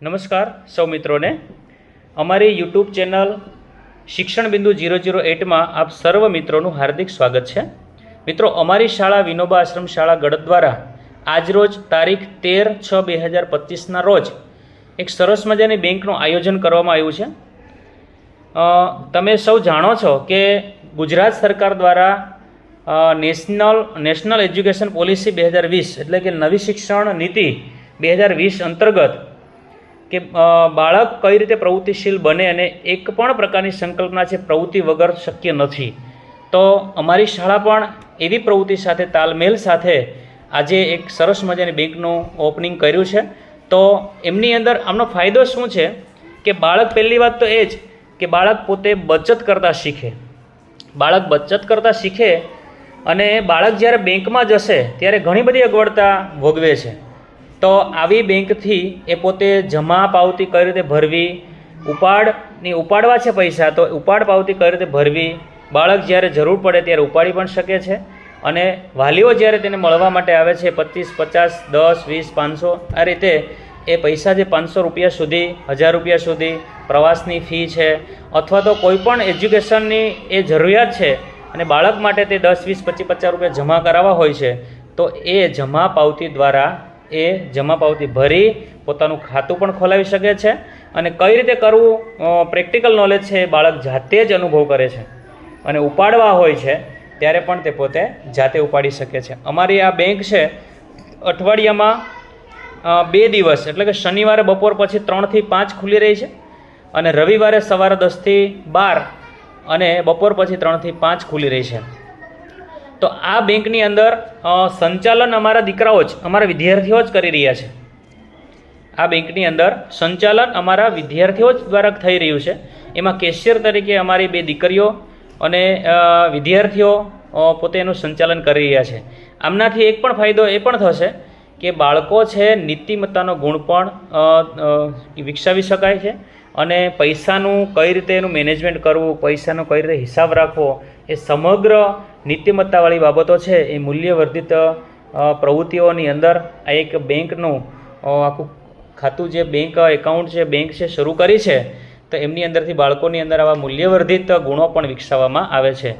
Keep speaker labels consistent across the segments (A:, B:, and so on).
A: નમસ્કાર સૌ મિત્રોને. અમારી યુટ્યુબ ચેનલ શિક્ષણ બિંદુ જીરો જીરો એટમાં આપ સર્વ મિત્રોનું હાર્દિક સ્વાગત છે. મિત્રો, અમારી શાળા વિનોબા આશ્રમ શાળા ગડદ દ્વારા આજરોજ તારીખ તેર છ બે હજાર પચીસના રોજ એક સરસ મજાની બેંકનું આયોજન કરવામાં આવ્યું છે. તમે સૌ જાણો છો કે ગુજરાત સરકાર દ્વારા નેશનલ નેશનલ એજ્યુકેશન પોલિસી બે હજાર વીસ એટલે કે નવી શિક્ષણ નીતિ બે હજાર વીસ અંતર્ગત કે બાળક કઈ રીતે પ્રવૃત્તિશીલ બને અને એક પણ પ્રકારની સંકલ્પના છે પ્રવૃત્તિ વગર શક્ય નથી. તો અમારી શાળા પણ એવી પ્રવૃત્તિ સાથે, તાલમેલ સાથે આજે એક સરસ મજાની બેંકનું ઓપનિંગ કર્યું છે. તો એમની અંદર આમનો ફાયદો શું છે કે બાળક પહેલી વાત તો એ જ કે બાળક પોતે બચત કરતાં શીખે. બાળક બચત કરતાં શીખે અને બાળક જ્યારે બેંકમાં જશે ત્યારે ઘણી બધી અગવડતા ભોગવે છે. તો આવી બેંકથી એ પોતે જમા પાવતી કઈ રીતે ભરવી? ઉપાડની ઉપાડવા છે પૈસા, તો ઉપાડ પાવતી કઈ રીતે ભરવી? બાળક જ્યારે જરૂર પડે ત્યારે ઉપાડી પણ શકે છે. અને વાલીઓ જ્યારે તેને મળવા માટે આવે છે પચીસ, પચાસ, દસ, વીસ, પાંચસો, આ રીતે એ પૈસા જે પાંચસો રૂપિયા સુધી, હજાર રૂપિયા સુધી પ્રવાસની ફી છે, અથવા તો કોઈપણ એજ્યુકેશનની એ જરૂરિયાત છે અને બાળક માટે તે દસ, વીસ, પચીસ, પચાસ રૂપિયા જમા કરાવવા હોય છે, તો એ જમા પાવતી દ્વારા એ જમા પાવતી ભરી પોતાનું ખાતું પણ ખોલાવી શકે છે અને કઈ રીતે કરવું? પ્રેક્ટિકલ નોલેજ છે એ બાળક જાતે જ અનુભવ કરે છે અને ઉપાડવા હોય છે ત્યારે પણ તે પોતે જાતે ઉપાડી શકે છે. અમારી આ બેંક છે અઠવાડિયામાં બે દિવસ એટલે કે શનિવારે બપોર પછી ત્રણથી પાંચ ખુલી રહી છે અને રવિવારે સવારે દસથી બાર અને બપોર પછી ત્રણથી પાંચ ખુલી રહી છે. તો આ બેંકની અંદર સંચાલન અમારા દીકરાઓ જ, અમારા વિદ્યાર્થીઓ જ કરી રહ્યા છે. આ બેંકની અંદર સંચાલન અમારા વિદ્યાર્થીઓ જ દ્વારા થઈ રહ્યું છે. એમાં કેશિયર તરીકે અમારી બે દીકરીઓ અને વિદ્યાર્થીઓ પોતે એનું સંચાલન કરી રહ્યા છે. આમનાથી એક પણ ફાયદો એ પણ થશે કે બાળકો છે, નીતિમત્તાનો ગુણ પણ વિકસાવી શકાય છે અને પૈસાનું કઈ રીતે એનું મેનેજમેન્ટ કરવું, પૈસાનો કઈ રીતે હિસાબ રાખવો, એ સમગ્ર નીતિમત્તાવાળી બાબતો છે, એ મૂલ્યવર્ધિત પ્રવૃત્તિઓની અંદર આ એક બેંકનું આખું ખાતું જે બેંક એકાઉન્ટ છે બેંક છે શરૂ કરી છે, તો એમની અંદરથી બાળકોની અંદર આવા મૂલ્યવર્ધિત ગુણો પણ વિકસાવવામાં આવે છે.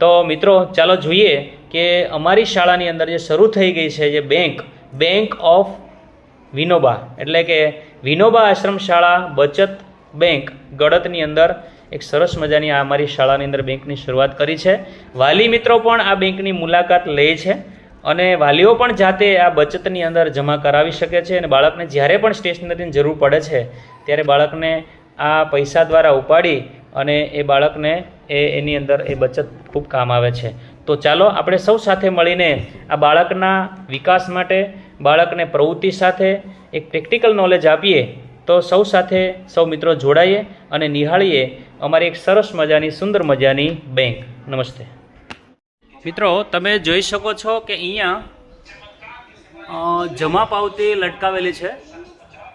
A: તો મિત્રો, ચાલો જોઈએ કે અમારી શાળાની અંદર જે શરૂ થઈ ગઈ છે જે બેંક બેંક ઓફ વિનોબા, એટલે કે વિનોબા આશ્રમ શાળા બચત બેંક ગળતની અંદર એક સરસ મજાની આ અમારી શાળાની અંદર બેંકની શરૂઆત કરી છે. વાલી મિત્રો પણ આ બેંકની મુલાકાત લે છે અને વાલીઓ પણ જાતે આ બચતની અંદર જમા કરાવી શકે છે અને બાળકને જ્યારે પણ સ્ટેશનરીની જરૂર પડે છે, ત્યારે બાળકને આ પૈસા દ્વારા ઉપાડી અને એ બાળકને એ એની અંદર એ બચત ખૂબ કામ આવે છે. તો ચાલો આપણે સૌ સાથે મળીને આ બાળકના વિકાસ માટે, બાળકને પ્રવૃત્તિ સાથે એક પ્રેક્ટિકલ નોલેજ આપીએ. તો સૌ સાથે સૌ મિત્રો જોડાઈએ અને નિહાળીએ અમારી એક સરસ મજાની, સુંદર મજાની બેંક નમસ્તે. મિત્રો, તમે જોઈ શકો છો કે અહીંયા જમા પાવતી લટકાવેલી છે.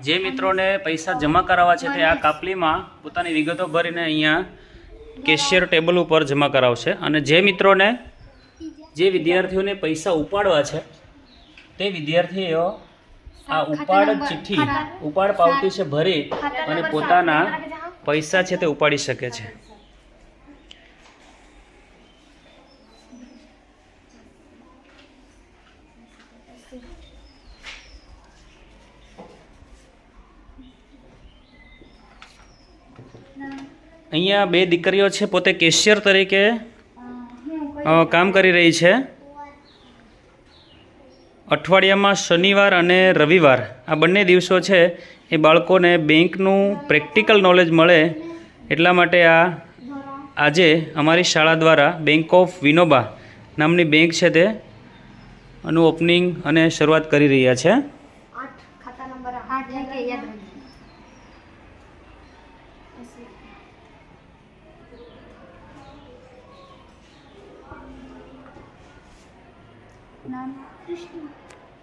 A: જે મિત્રોને પૈસા જમા કરાવવા છે તે આ કાપલીમાં પોતાની વિગતો ભરીને અહીંયા કેશિયર ટેબલ ઉપર જમા કરાવશે. અને જે મિત્રોને, જે વિદ્યાર્થીઓને પૈસા ઉપાડવા છે, તે વિદ્યાર્થીઓ આ ઉપાડ ચિઠ્ઠી ઉપાડ પાવતી છે ભરી અને પોતાના પૈસા છે તે ઉપાડી શકે છે. અહીંયા બે દીકરીઓ છે પોતે કેશિયર તરીકે કામ કરી રહી છે. અઠવાડિયામાં શનિવાર અને રવિવાર આ બંને દિવસો છે, એ બાળકોને બેંકનું પ્રેક્ટિકલ નોલેજ મળે એટલા માટે આ આજે અમારી શાળા દ્વારા બેંક ઓફ વિનોબા નામની બેંક છે તે આનું ઓપનિંગ અને શરૂઆત કરી રહ્યા છે.
B: ખાતા નંબર નામ કૃષ્ણ.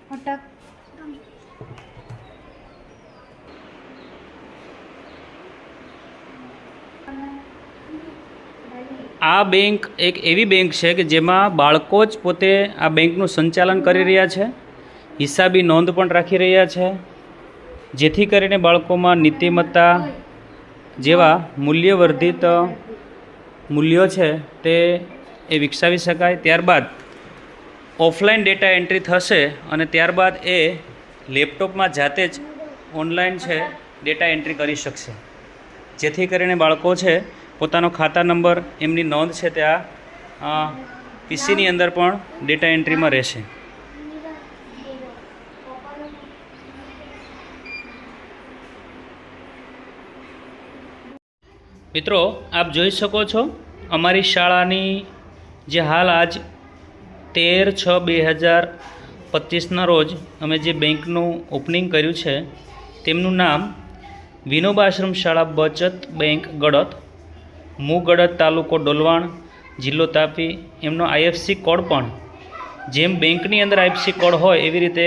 B: ફટક.
A: આ બેંક એક એવી બેંક છે કે જેમાં બાળકો જ પોતે આ બેંકનું સંચાલન કરી રહ્યા છે, હિસાબી નોંધ પણ રાખી રહ્યા છે, જેથી કરીને બાળકોમાં નીતિમત્તા જેવા મૂલ્યવર્ધિત મૂલ્યો છે તે એ વિકસાવી શકાય. ત્યારબાદ ઓફલાઈન ડેટા એન્ટ્રી થશે અને ત્યારબાદ એ લેપટોપમાં જાતે જ ઓનલાઈન છે, ડેટા એન્ટ્રી કરી શકશે. જેથી કરીને બાળકો છે, પોતાનો ખાતા નંબર, એમની નોંધ છે તે આ પીસીની અંદર પણ ડેટા એન્ટ્રીમાં રહેશે. મિત્રો, આપ જોઈ શકો છો, અમારી શાળાની જે હાલ આજ તેર છ બે હજાર પચીસના રોજ અમે જે બેંકનું ઓપનિંગ કર્યું છે, તેમનું નામ વિનોબા આશ્રમ શાળા બચત બેંક ગડત, મૂ ગડત તાલુકો ડોલવાણ જિલ્લો તાપી. એમનો આઈએફસી કોડ પણ જેમ બેંકની અંદર આઈએફસી કોડ હોય એવી રીતે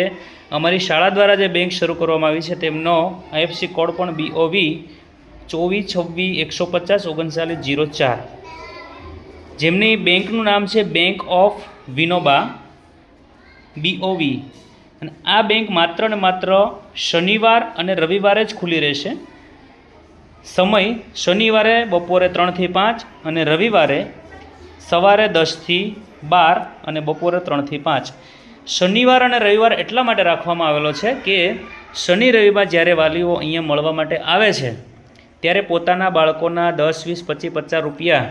A: અમારી શાળા દ્વારા જે બેંક શરૂ કરવામાં આવી છે, તેમનો આઈએફસી કોડ પણ બીઓવી ચોવીસ છવ્વીસ એકસો પચાસ ઓગણચાલીસ જીરો ચાર. જેમની બેંકનું નામ છે બેંક ઓફ વિનોબા બીઓવી અને આ બેંક માત્ર ને માત્ર શનિવાર અને રવિવારે જ ખુલ્લી રહેશે. સમય શનિવારે બપોરે ત્રણથી પાંચ અને રવિવારે સવારે દસથી બાર અને બપોરે ત્રણથી પાંચ. શનિવાર અને રવિવાર એટલા માટે રાખવામાં આવેલો છે કે શનિ રવિવાર જ્યારે વાલીઓ અહીંયા મળવા માટે આવે છે, ત્યારે પોતાના બાળકોના દસ, વીસ, પચીસ, પચાસ રૂપિયા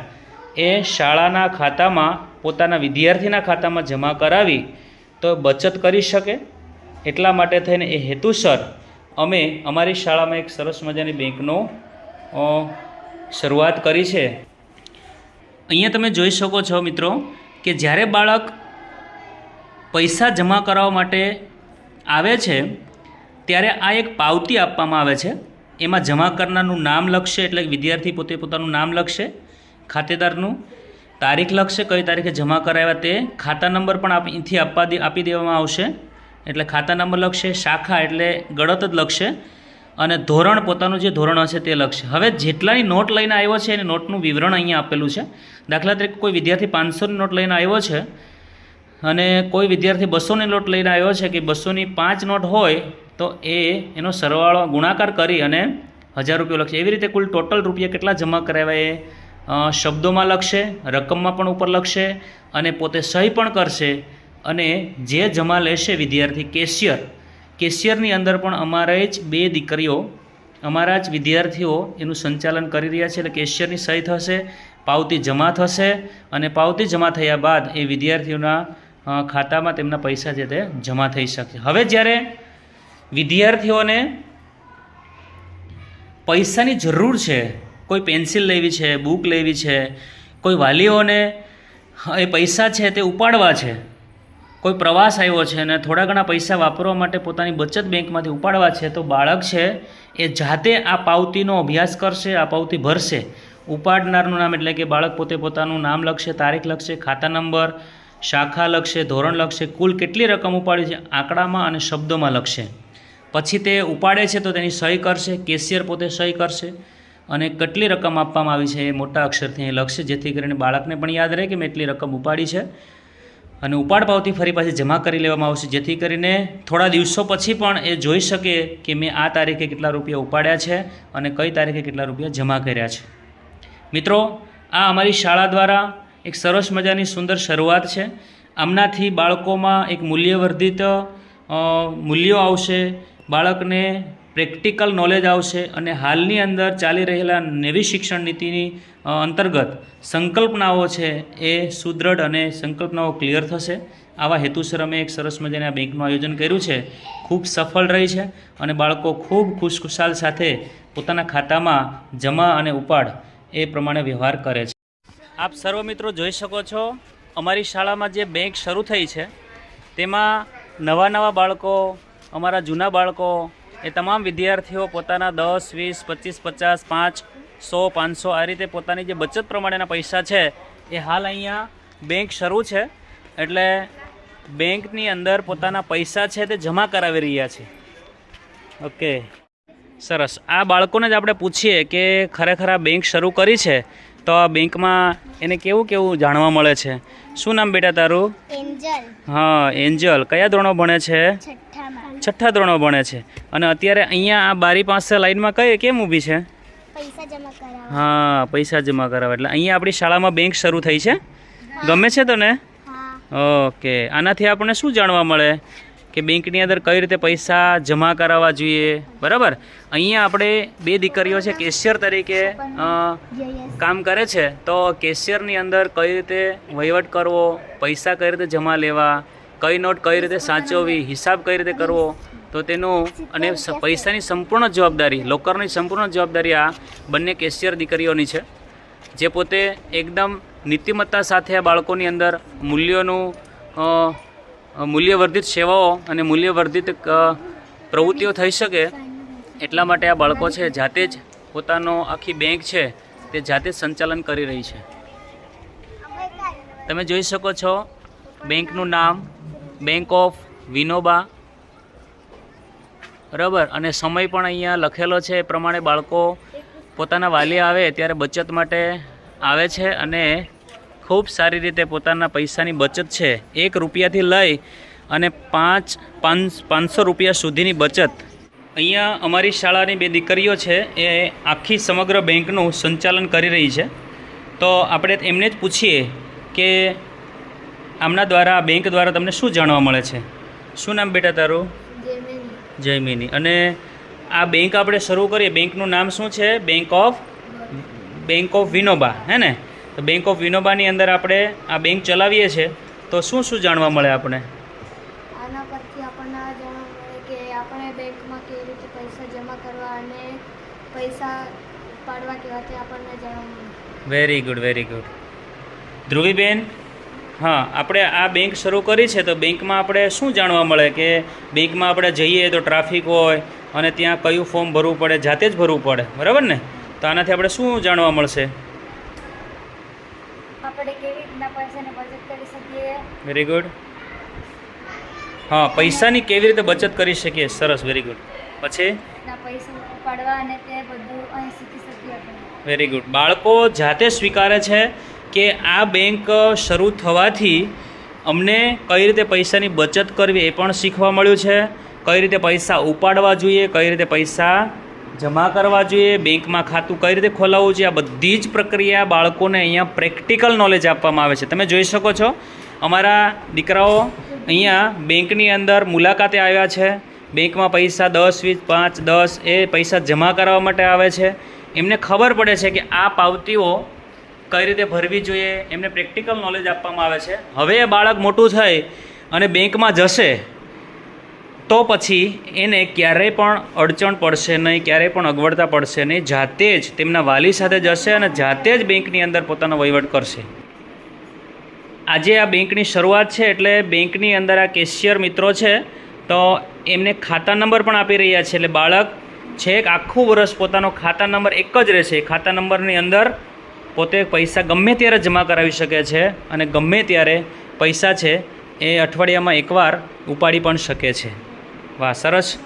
A: એ શાળાના ખાતામાં પોતાના વિદ્યાર્થીના ખાતામાં જમા કરાવી તો બચત કરી શકે. એટલા માટે થઈને એ હેતુસર અમે અમારી શાળામાં એક સરસ મજાની બેંકનો શરૂઆત કરી છે. અહીંયા તમે જોઈ શકો છો મિત્રો કે જ્યારે બાળક પૈસા જમા કરાવવા માટે આવે છે, ત્યારે આ એક પાવતી આપવામાં આવે છે. એમાં જમા કરનારનું નામ લખશે એટલે વિદ્યાર્થી પોતે પોતાનું નામ લખશે, ખાતેદારનું. તારીખ લખશે, કઈ તારીખે જમા કરાવ્યા તે ખાતા નંબર પણ અહીંથી આપવા આપી દેવામાં આવશે. એટલે ખાતા નંબર લખશે, શાખા એટલે ગળત જ લખશે અને ધોરણ, પોતાનું જે ધોરણ હશે તે લખશે. હવે જેટલાની નોટ લઈને આવ્યો છે, એની નોટનું વિવરણ અહીંયા આપેલું છે. દાખલા તરીકે કોઈ વિદ્યાર્થી પાંચસોની નોટ લઈને આવ્યો છે અને કોઈ વિદ્યાર્થી બસોની નોટ લઈને આવ્યો છે કે બસોની પાંચ નોટ હોય, તો એ એનો સરવાળો ગુણાકાર કરી અને હજાર રૂપિયા લખશે. એવી રીતે કુલ ટોટલ રૂપિયા કેટલા જમા કરાવ્યા એ? શબ્દોમાં લખશે, રકમમાં પણ ઉપર લખશે અને પોતે સહી પણ કરશે. અને જે જમા લેશે વિદ્યાર્થી કેશિયર. કેશિયરની અંદર પણ અમારે જ બે દીકરીઓ, અમારા જ વિદ્યાર્થીઓ એનું સંચાલન કરી રહ્યા છે એટલે કેશિયરની સહી થશે, પાવતી જમા થશે અને પાવતી જમા થયા બાદ એ વિદ્યાર્થીઓના ખાતામાં તેમના પૈસા જે તે જમા થઈ શકશે હવે જ્યારે વિદ્યાર્થીઓને પૈસાની જરૂર છે કોઈ પેન્સિલ લેવી છે, બુક લેવી છે, કોઈ વાલીઓને એ પૈસા છે તે ઉપાડવા છે, કોઈ પ્રવાસ આવ્યો છે અને થોડા ઘણા પૈસા વાપરવા માટે પોતાની બચત બેંકમાંથી ઉપાડવા છે, તો બાળક છે એ જાતે આ પાવતીનો અભ્યાસ કરશે, આ પાવતી ભરશે. ઉપાડનારનું નામ એટલે કે બાળક પોતે પોતાનું નામ લખશે, તારીખ લખશે, ખાતા નંબર, શાખા લખશે, ધોરણ લખશે, કુલ કેટલી રકમ ઉપાડી છે, આંકડામાં અને શબ્દોમાં લખશે. પછી તે ઉપાડે છે તો તેની સહી કરશે, કેશિયર પોતે સહી કરશે. અને કેટલી રકમ આપવામાં આવી છે એ મોટા અક્ષરથી અહીં લખશે, જેથી કરીને બાળકને પણ યાદ રહે કે મેં એટલી રકમ ઉપાડી છે. અને ઉપાડ પાવતી ફરી પાછી જમા કરી લેવામાં આવશે, જેથી કરીને થોડા દિવસો પછી પણ એ જોઈ શકે કે મેં આ તારીખે કેટલા રૂપિયા ઉપાડ્યા છે અને કઈ તારીખે કેટલા રૂપિયા જમા કર્યા છે. મિત્રો, આ અમારી શાળા દ્વારા એક સરસ મજાની સુંદર શરૂઆત છે. આમનાથી બાળકોમાં એક મૂલ્યવર્ધિત મૂલ્યો આવશે. બાળકને પ્રેક્ટિકલ નોલેજ આવશે અને હાલની અંદર ચાલી રહેલા નવી શિક્ષણ નીતિની અંતર્ગત સંકલ્પનાઓ છે એ સુદૃઢ અને સંકલ્પનાઓ ક્લિયર થશે. આવા હેતુસર અમે એક સરસ મજાના બેંકનું આયોજન કર્યું છે. ખૂબ સફળ રહી છે અને બાળકો ખૂબ ખુશખુશાલ સાથે પોતાના ખાતામાં જમા અને ઉપાડ એ પ્રમાણે વ્યવહાર કરે છે. આપ સર્વ મિત્રો જોઈ શકો છો, અમારી શાળામાં જે બેંક શરૂ થઈ છે, તેમાં નવા નવા બાળકો, અમારા જૂના બાળકો એ તમામ વિદ્યાર્થીઓ પોતાના દસ, વીસ, પચીસ, પચાસ, પાંચ, સો, પાંચસો આ રીતે પોતાની જે બચત પ્રમાણેના પૈસા છે, એ હાલ અહીંયા બેંક શરૂ છે. એટલે બેંકની અંદર પોતાના પૈસા છે તે જમા કરાવી રહ્યા છે. ઓકે સરસ. આ બાળકોને જ આપણે પૂછીએ કે ખરેખર આ બેંક શરૂ કરી છે? તો આ બેંકમાં એને કેવું કેવું જાણવા મળે છે? શું નામ બેટા તારું?
B: એન્જલ.
A: હા એન્જલ. કયા ધોરણો ભણે છે? છઠ્ઠા ધોરણો ભણે છે. અને અત્યારે અહીંયા આ બારી પાસે લાઈનમાં કઈ કેમ ઊભી છે? હા પૈસા જમા કરાવવા એટલે અહીંયા આપણી શાળામાં બેંક શરૂ થઈ છે? ગમે છે તને? ઓકે. આનાથી આપણને શું જાણવા મળે? કે બેંકની અંદર કઈ રીતે પૈસા જમા કરાવવા જોઈએ? બરાબર? અહીંયા આપણે બે દીકરીઓ છે, કેશિયર તરીકે કામ કરે છે. તો કેશિયરની અંદર કઈ રીતે વહીવટ કરવો, પૈસા કઈ રીતે જમા લેવા, કઈ નોટ કઈ રીતે સાચવવી, હિસાબ કઈ રીતે કરવો, તો તેનું અને પૈસાની સંપૂર્ણ જવાબદારી, લોકરની સંપૂર્ણ જવાબદારી આ બંને કેશિયર દીકરીઓની છે. જે પોતે એકદમ નીતિમત્તા સાથે આ બાળકોની અંદર મૂલ્યોનું મૂલ્યવર્ધિત સેવાઓ અને મૂલ્યવર્ધિત પ્રવૃત્તિઓ થઈ શકે એટલા માટે આ બાળકો છે જાતે જ પોતાનો આખી બેંક છે તે જાતે સંચાલન કરી રહી છે. તમે જોઈ શકો છો બેંકનું નામ બેંક ઓફ વિનોબા બરાબર? અને સમય પણ અહીંયા લખેલો છે એ પ્રમાણે બાળકો પોતાના વાલી આવે ત્યારે બચત માટે આવે છે અને ખૂબ સારી રીતે પોતાના પૈસાની બચત છે. એક રૂપિયાથી લઈ અને પાંચ પાંચ પાંચસો રૂપિયા સુધીની બચત. અહીંયા અમારી શાળાની બે દીકરીઓ છે એ આખી સમગ્ર બેંકનું સંચાલન કરી રહી છે. તો આપણે એમને જ પૂછીએ કે આમના દ્વારા બેંક દ્વારા તમને શું જાણવા મળે છે? શું નામ બેટા તારું?
B: જેમિની
A: જયમિની. અને આ બેંક આપણે શરૂ કરીએ. બેંકનું નામ શું છે? Bank of bank of Vinoba હે ને? તો બેંક ઓફ વિનોબાની અંદર આપણે આ બેંક ચલાવીએ છીએ. તો શું શું જાણવા મળે આપણે?
B: આના પરથી આપણને આ જાણવા મળે કે આપણે બેંકમાં કેવી રીતે પૈસા જમા કરવા અને પૈસા પાડવા કેવા આપણને જાણવા મળે.
A: Very good very good Dhruviben હા આપણે આ બેંક શરૂ કરી છે તો બેંકમાં આપણે શું જાણવા મળે કે બેંકમાં આપણે જઈએ તો ટ્રાફિક હોય અને ત્યાં કયું ફોર્મ ભરવું પડે જાતે જ ભરવું પડે. બરાબર ને? તો આનાથી આપણે શું જાણવા મળશે?
B: આપણે કેવી રીતના પૈસાને બચત કરી શકીએ?
A: વેરી ગુડ હા પૈસાની કેવી રીતે બચત કરી શકીએ? સરસ વેરી ગુડ પછી?
B: પૈસા ઉપાડવા અને તે બધું અહીં શીખી શકીએ આપણે.
A: વેરી ગુડ બાળકો જાતે સ્વીકારે છે કે આ બેંક શરૂ થવાથી અમને કઈ રીતે પૈસાની બચત કરવી એ પણ શીખવા મળ્યું છે. કઈ રીતે પૈસા ઉપાડવા જોઈએ કઈ રીતે પૈસા જમા કરવા જોઈએ, બેંકમાં ખાતું કઈ રીતે ખોલાવવું જોઈએ આ બધી જ પ્રક્રિયા બાળકોને અહીંયા પ્રેક્ટિકલ નોલેજ આપવામાં આવે છે. તમે જોઈ શકો છો, અમારા દીકરાઓ અહીંયા બેંકની અંદર મુલાકાતે આવ્યા છે. બેંકમાં પૈસા દસ, વીસ, પાંચ, દસ એ પૈસા જમા કરાવવા માટે આવે છે. એમને ખબર પડે છે કે આ પાવતીઓ કઈ રીતે ભરવી જોઈએ, એમને પ્રેક્ટિકલ નોલેજ આપવામાં આવે છે. હવે એ બાળક મોટું થઈ અને બેંકમાં જશે તો પછી એને ક્યારેય પણ અડચણ પડશે નહીં ક્યારેય પણ અગવડતા પડશે નહીં, જાતે જ તેમના વાલી સાથે જશે અને જાતે જ બેંકની અંદર પોતાનો વહીવટ કરશે. આજે આ બેંકની શરૂઆત છે એટલે બેંકની અંદર આ કેશિયર મિત્રો છે, તો એમને ખાતા નંબર પણ આપી રહ્યા છે. એટલે બાળક છેક આખું વર્ષ પોતાનો ખાતા નંબર એક જ રહેશે. ખાતા નંબરની અંદર પોતે પૈસા ગમે ત્યારે જમા કરાવી શકે છે અને ગમે ત્યારે પૈસા છે એ અઠવાડિયામાં એકવાર ઉપાડી પણ શકે છે. વાહ સરસ.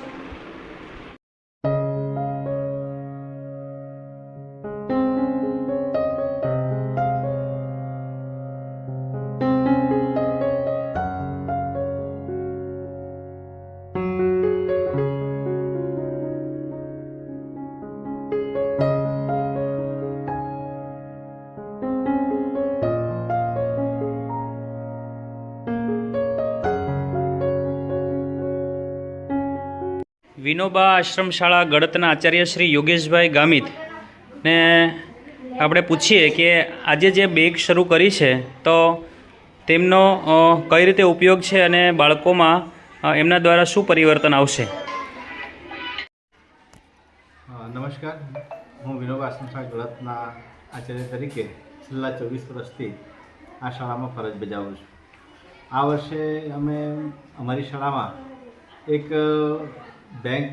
A: વિનોબા આશ્રમ શાળા ગળતના આચાર્ય શ્રી યોગેશભાઈ ગામિત ને આપણે પૂછીએ કે આજે જે બેગ શરૂ કરી છે, તો તેમનો કઈ રીતે ઉપયોગ છે અને બાળકોમાં એમના દ્વારા શું પરિવર્તન આવશે?
C: નમસ્કાર. હું વિનોબા આશ્રમશાળા ગળતના આચાર્ય તરીકે છેલ્લા ચોવીસ વર્ષથી આ શાળામાં ફરજ બજાવું છું. આ વર્ષે અમે, અમારી શાળામાં એક બેંક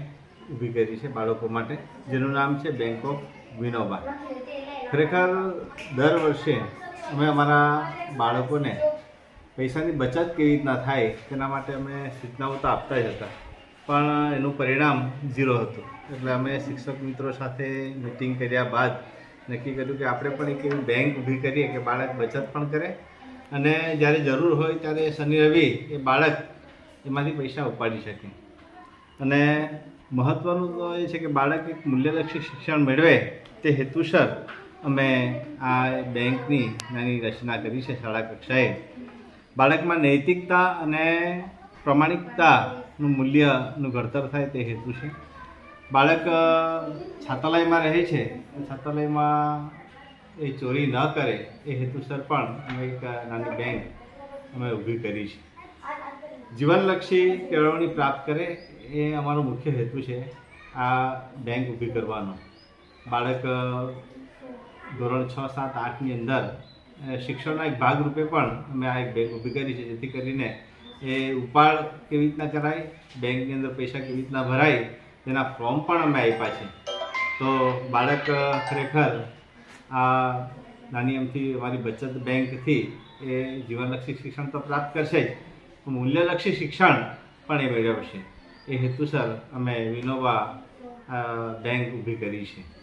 C: ઊભી કરી છે બાળકો માટે, જેનું નામ છે બેંક ઓફ વિનોબા ખરેખર દર વર્ષે અમે અમારા બાળકોને પૈસાની બચત કેવી રીતના થાય તેના માટે અમે સૂચનાઓ તો આપતા જ હતા, પણ એનું પરિણામ ઝીરો હતું. એટલે અમે શિક્ષક મિત્રો સાથે મિટિંગ કર્યા બાદ નક્કી કર્યું કે આપણે પણ એક એવી બેંક ઊભી કરીએ કે બાળક બચત પણ કરે અને જ્યારે જરૂર હોય ત્યારે શનિ રવિ એ બાળક એમાંથી પૈસા ઉપાડી શકે. અને મહત્ત્વનું તો એ છે કે બાળક એક મૂલ્યલક્ષી શિક્ષણ મેળવે તે હેતુસર અમે આ બેંકની નાની રચના કરી છે શાળા કક્ષાએ. બાળકમાં નૈતિકતા અને પ્રમાણિકતાનું મૂલ્યનું ઘડતર થાય તે હેતુ છે. બાળક છાતાલયમાં રહે છે છાતાલયમાં એ ચોરી ન કરે એ હેતુસર પણ અમે એક નાની બેંક અમે ઊભી કરી છે. જીવનલક્ષી કેળવણી પ્રાપ્ત કરે એ અમારો મુખ્ય હેતુ છે આ બેંક ઊભી કરવાનો. બાળક ધોરણ છ, સાત, આઠની અંદર શિક્ષણના એક ભાગરૂપે પણ અમે આ એક બેંક ઊભી કરી છે, જેથી કરીને એ ઉપાડ કેવી રીતના કરાય, બેંકની અંદર પૈસા કેવી રીતના ભરાય, તેના ફોર્મ પણ અમે આપ્યા છે. તો બાળક ખરેખર આ નાની એમથી અમારી બચત બેંકથી એ જીવનલક્ષી શિક્ષણ તો પ્રાપ્ત કરશે જ મૂલ્યલક્ષી શિક્ષણ પણ એ મેળવશે. એ હેતુસર અમે વિનોવા બેંક ઊભી કરી છે.